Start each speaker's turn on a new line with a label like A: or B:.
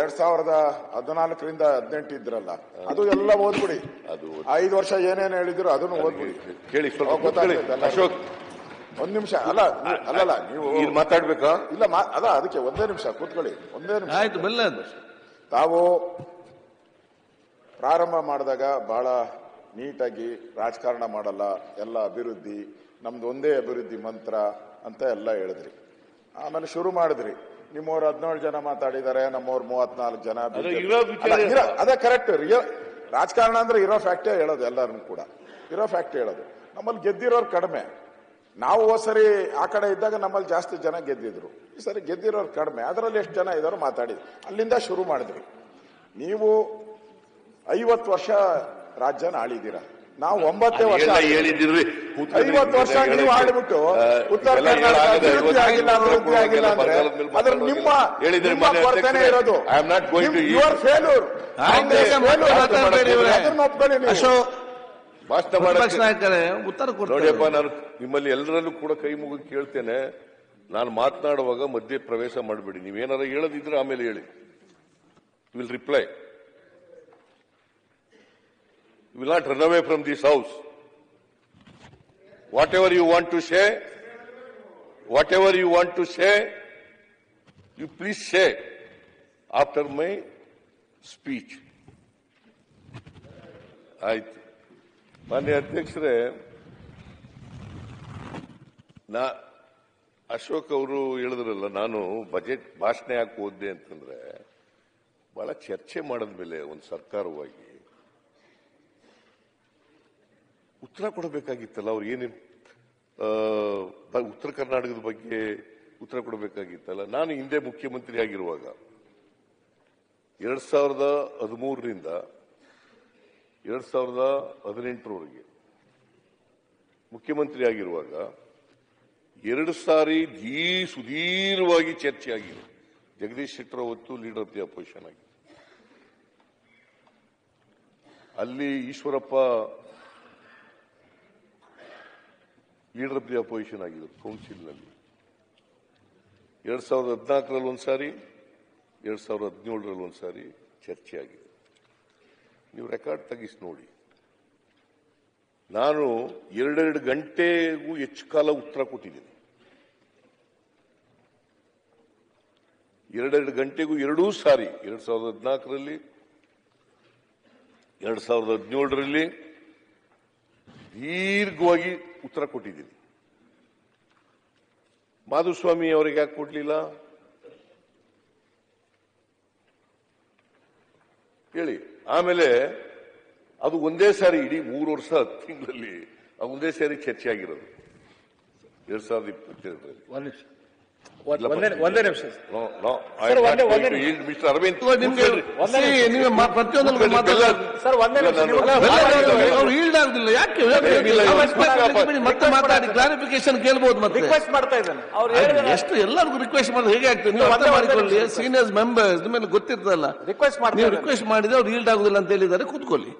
A: ಎರಡ್ ಸಾವಿರದ ಹದಿನಾಲ್ಕರಿಂದ ಹದಿನೆಂಟು ಇದ್ರಲ್ಲ. ಅದು ಎಲ್ಲ ಓದ್ಬಿಡಿ.
B: ಅದು
A: ಐದು ವರ್ಷ ಏನೇನು ಹೇಳಿದ್ರು ಅದನ್ನು ಓದ್ಬಿಡಿ.
B: ಕೇಳಿ ಸ್ವಲ್ಪ. ಅಶೋಕ್.
A: ಒಂದ್ ನಿಮಿಷ ಅಲ್ಲ ನೀವು- ಅಲ್ಲಲ್ಲ ನೀವು
B: ಮಾತಾಡ್ಬೇಕಾ?
A: ಇಲ್ಲ ಮಾ- ಅದ ಅದಕ್ಕೆ ಒಂದೇ ನಿಮಿಷ ಕೂತ್ಕೊಳ್ಳಿ. ಒಂದೇ ನಿಮಿಷ.
C: ಆಯ್ತು ಬೆಲ್ಲ
A: ತಾವು ಪ್ರಾರಂಭ ಮಾಡಿದಾಗ ಬಹಳ ನೀಟಾಗಿ ರಾಜಕಾರಣ ಮಾಡಲ್ಲ ಎಲ್ಲ ಅಭಿವೃದ್ಧಿ ನಮ್ದು ಒಂದೇ ಅಭಿವೃದ್ಧಿ ಮಂತ್ರ ಅಂತ ಎಲ್ಲ ಹೇಳಿದ್ರಿ. ಆಮೇಲೆ ಶುರು ಮಾಡಿದ್ರಿ. ನಿಮ್ಮವ್ರು ಹದಿನೇಳು ಜನ ಮಾತಾಡಿದ್ದಾರೆ ನಮ್ಮವ್ರು ಮೂವತ್ನಾಲ್ಕು ಜನ
B: ಅದು
A: ಕರೆಕ್ಟ್ ರಿಯಲ್ ರಾಜಕಾರಣ ಅಂದ್ರೆ ಇರೋ ಫ್ಯಾಕ್ಟೇ ಹೇಳೋದು ಎಲ್ಲರೂ ಕೂಡ. ಇರೋ ಫ್ಯಾಕ್ಟ್ ಹೇಳೋದು. ನಮ್ಮಲ್ಲಿ ಗೆದ್ದಿರೋರು ಕಡಿಮೆ. ನಾವು ಸರಿ ಆ ಕಡೆ ಇದ್ದಾಗ ನಮ್ಮಲ್ಲಿ ಜಾಸ್ತಿ ಜನ ಗೆದ್ದಿದ್ರು. ಈ ಸರಿ ಗೆದ್ದಿರೋರು ಕಡಿಮೆ. ಅದರಲ್ಲಿ ಎಷ್ಟು ಜನ ಇದ್ದಾರೋ ಮಾತಾಡಿದ್ರು. ಅಲ್ಲಿಂದ ಶುರು ಮಾಡಿದ್ರಿ ನೀವು ಐವತ್ತು ವರ್ಷ ರಾಜ್ಯನ ಆಳಿದ್ದೀರಾ? ನಾವು ಒಂಬತ್ತೇ ವರ್ಷ
B: ಕೂತ್ಕೊಳ್ಳಿ.
A: ಐವತ್ತು ವರ್ಷ ನೀವು. ಆಡಿಬಿಟ್ಟು ಉತ್ತರ ಕರ್ನಾಟಕ ಆಗಿಲ್ಲ ಅಭಿವೃದ್ಧಿ ಆಗಿಲ್ಲ ಅಂದ್ರೆ ಅದ್ರ ನಿಮ್ಮ ಕೊರತೆನೇ ಇರೋದು. Your failure. ಅದನ್ನ ಒಪ್ಕೊಳ್ಳಿ ನೀವು.
B: ಭಾಷಣ
C: ನಾಯಕರೇ ಉತ್ತರ
B: ನೋಡಿಯಪ್ಪ ನಾನು ನಿಮ್ಮಲ್ಲಿ ಎಲ್ಲರಲ್ಲೂ ಕೂಡ ಕೈ ಮುಗಿ ಕೇಳ್ತೇನೆ. ನಾನು ಮಾತನಾಡುವಾಗ ಮಧ್ಯೆ ಪ್ರವೇಶ ಮಾಡಬೇಡಿ. ನೀವೇನಾರ ಹೇಳದಿದ್ರೆ ಆಮೇಲೆ ಹೇಳಿ. Will reply will not run away from this house you want to say whatever you want to say you please say after my speech ಆಯ್ತು. ಮಾನ್ಯ ಅಧ್ಯಕ್ಷರೇ, ನಾ ಅಶೋಕ್ ಅವರು ಹೇಳಿದ್ರಲ್ಲ, ನಾನು ಬಜೆಟ್ ಭಾಷಣ ಯಾಕೆ ಓದ್ದೆ ಅಂತಂದ್ರೆ, ಬಹಳ ಚರ್ಚೆ ಮಾಡಿದ್ಮೇಲೆ ಒಂದು ಸರ್ಕಾರವಾಗಿ ಉತ್ತರ ಕೊಡಬೇಕಾಗಿತ್ತಲ್ಲ ಅವ್ರು ಏನೇನು ಉತ್ತರ ಕರ್ನಾಟಕದ ಬಗ್ಗೆ ಉತ್ತರ ಕೊಡಬೇಕಾಗಿತ್ತಲ್ಲ. ನಾನು ಹಿಂದೆ ಮುಖ್ಯಮಂತ್ರಿ ಆಗಿರುವಾಗ ಎರಡ್ ಸಾವಿರದ ಹದಿಮೂರರಿಂದ ಎರಡ್ ಸಾವಿರದ ಹದಿನೆಂಟರವರೆಗೆ ಮುಖ್ಯಮಂತ್ರಿ ಆಗಿರುವಾಗ ಎರಡು ಸಾರಿ ದೀ ಸುದೀರ್ಘವಾಗಿ ಚರ್ಚೆ ಆಗಿದೆ ಜಗದೀಶ್ ಶೆಟ್ಟರ್ ಅವತ್ತು ಲೀಡರ್ ಆಫ್ ದಿ ಅಪೋಸಿಷನ್ ಆಗಿ ಅಲ್ಲಿ Eshwarappa leader of the opposition ಆಗಿದ್ರು ಕೌನ್ಸಿಲ್ನಲ್ಲಿ ಎರಡ್ ಸಾವಿರದ ಹದಿನಾಲ್ಕರಲ್ಲಿ ಒಂದ್ಸಾರಿ ಎರಡ್ ಸಾವಿರದ ಹದಿನೇಳರಲ್ಲಿ ಒಂದ್ಸಾರಿ ಚರ್ಚೆ ಆಗಿದೆ. ನೀವು ರೆಕಾರ್ಡ್ ತೆಗಿಸಿ ನೋಡಿ. ನಾನು ಎರಡೆರಡು ಗಂಟೆಗೂ ಹೆಚ್ಚು ಕಾಲ ಉತ್ತರ ಕೊಟ್ಟಿದ್ದೀನಿ. ಎರಡೆರಡು ಗಂಟೆಗೂ ಎರಡೂ ಸಾರಿ, ಎರಡ್ ಸಾವಿರದ ಹದಿನಾಲ್ಕರಲ್ಲಿ, ಎರಡ್ ಸಾವಿರದ ಹದಿನೇಳರಲ್ಲಿ ದೀರ್ಘವಾಗಿ ಉತ್ತರ ಕೊಟ್ಟಿದ್ದೀನಿ. ಮಾಧುಸ್ವಾಮಿ ಅವರಿಗೆ ಯಾಕೆ ಕೊಡ್ಲಿಲ್ಲ? ಹೇಳಿ, ಆಮೇಲೆ ಅದು ಒಂದೇ ಸಾರಿ ಇಡೀ ಮೂರು ವರ್ಷ ತಿಂಗಳಲ್ಲಿ, ಅದು ಒಂದೇ ಸಾರಿ ಚರ್ಚೆ ಆಗಿರೋದು ಎರಡ್ ಸಾವಿರದ ಇಪ್ಪತ್ತೆರಡರಲ್ಲಿ.
D: ಒಂದ್ ನಿಮಿಷ.
B: ಮಿಸ್ಟರ್ ಅರವಿಂದ್
D: ಸರ್, ಒಂದೇ
C: ಈಲ್ಡ್ ಆಗುದಿಲ್ಲ ಯಾಕೆ ಮತ್ತೆ ಮಾತಾಡಿ. ಕ್ಲಾರಿಫಿಕೇಶನ್ ಕೇಳ್ಬೋದು ಮತ್ತೆ.
D: ರಿಕ್ವೆಸ್ಟ್ ಮಾಡ್ತಾ ಇದ್ದಾನೆ. ಅವ್ರು
C: ಎಷ್ಟು ಎಲ್ಲರಿಗೂ ರಿಕ್ವೆಸ್ಟ್ ಮಾಡಿದ್ರೆ ಹೇಗೆ ಆಗ್ತದೆ? ನೀವು ಅರ್ಥ ಮಾಡಿಕೊಳ್ಳಿ. ಸೀನಿಯರ್ಸ್ ಮೆಂಬರ್ಸ್ ನಿಮಗೆ ಗೊತ್ತಿರ್ತದಲ್ಲ.
D: ರಿಕ್ವೆಸ್ಟ್ ಮಾಡಿ
C: ನೀವು ರಿಕ್ವೆಸ್ಟ್ ಮಾಡಿದ್ರೆ ಅವ್ರು ಈಲ್ಡ್ ಆಗುದಿಲ್ಲ ಅಂತ ಹೇಳಿದ್ದಾರೆ. ಕೂತ್ಕೊಳ್ಳಿ.